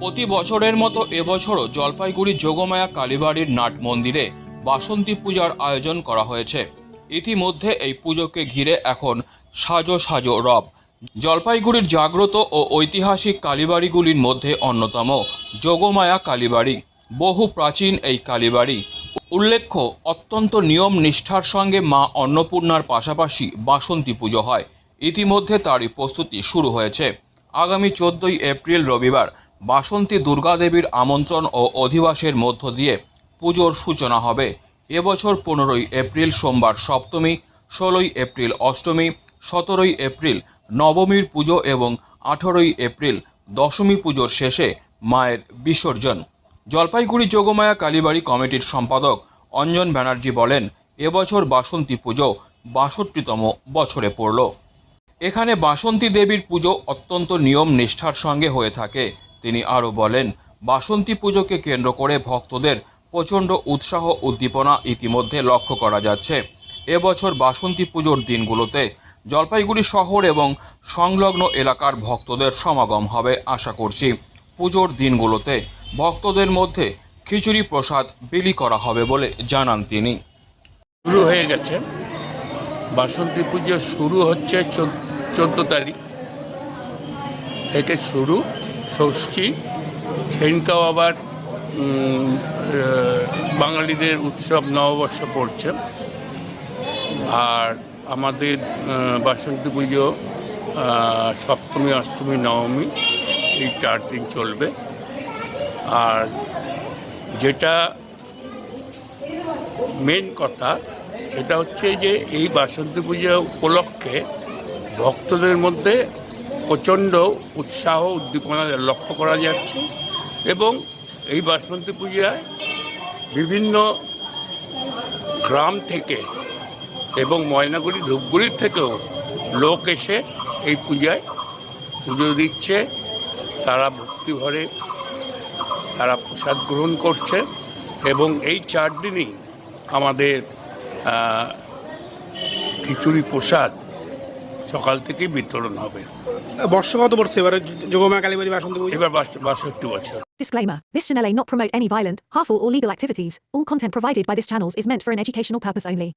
প্রতি বছরের মতো এবছরও জলপাইগুড়ি যোগমায়া কালীবাড়ির নাট মন্দিরে বাসন্তী পূজার আয়োজন করা হয়েছে। ইতিমধ্যে এই পুজোকে ঘিরে এখন সাজো সাজো রব। জলপাইগুড়ির জাগ্রত ও ঐতিহাসিক কালীবাড়িগুলির মধ্যে অন্যতম যোগমায়া কালীবাড়ি। বহু প্রাচীন এই কালীবাড়ি। উল্লেখ্য, অত্যন্ত নিয়ম নিষ্ঠার সঙ্গে মা অন্নপূর্ণার পাশাপাশি বাসন্তী পুজো হয়। ইতিমধ্যে তারই প্রস্তুতি শুরু হয়েছে। আগামী চোদ্দই এপ্রিল রবিবার বাসন্তী দুর্গাদেবীর আমন্ত্রণ ও অধিবাসের মধ্য দিয়ে পুজোর সূচনা হবে। এবছর পনেরোই এপ্রিল সোমবার সপ্তমী, ষোলোই এপ্রিল অষ্টমী, সতেরোই এপ্রিল নবমীর পুজো এবং আঠেরোই এপ্রিল দশমী পুজোর শেষে মায়ের বিসর্জন। জলপাইগুড়ি যোগমায়া কালীবাড়ি কমিটির সম্পাদক অঞ্জন ব্যানার্জি বলেন, এবছর বাসন্তী পুজো বাষট্টিতম বছরে পড়ল। এখানে বাসন্তী দেবীর পুজো অত্যন্ত নিয়ম নিষ্ঠার সঙ্গে হয়ে থাকে। তিনি আরও বলেন, বাসন্তী পুজোকে কেন্দ্র করে ভক্তদের প্রচণ্ড উৎসাহ উদ্দীপনা ইতিমধ্যে লক্ষ্য করা যাচ্ছে। এবছর বাসন্তী পুজোর দিনগুলোতে জলপাইগুড়ি শহর এবং সংলগ্ন এলাকার ভক্তদের সমাগম হবে আশা করছি। পুজোর দিনগুলোতে ভক্তদের মধ্যে খিচুড়ি প্রসাদ বিলি করা হবে বলে জানান তিনি। শুরু হয়ে গেছে। বাসন্তী পুজো শুরু হচ্ছে চোদ্দ তারিখ। থেকে শুরু ষষ্ঠী সেদিনকেও আবার বাঙালিদের উৎসব নববর্ষ পড়ছে। আর আমাদের বাসন্তী পুজো সপ্তমী, অষ্টমী, নবমী, এই চার দিন চলবে। আর যেটা মেন কথা, সেটা হচ্ছে যে এই বাসন্তী পূজা উপলক্ষে ভক্তদের মধ্যে প্রচণ্ড উৎসাহ উদ্দীপনা লক্ষ্য করা যাচ্ছে এবং এই বাসন্তী পূজায় বিভিন্ন গ্রাম থেকে এবং ময়নাগুড়ি, ধূপগুড়ির থেকেও লোক এসে এই পূজায় পুজো দিচ্ছে। তারা ভক্তি ভরে তারা প্রসাদ গ্রহণ করছে এবং এই চার দিনই আমাদের খিচুড়ি প্রসাদ সকাল থেকেই বিতরণ হবে বর্ষ কত পড়ছে এবারে যোগমা কালীবাড়ি বাসন্তী পুজো এবার বাস- বাষট্টি বছর Disclaimer This channel may not promote any violent, harmful, or legal activities. All content provided by this channel is meant for an educational purpose only.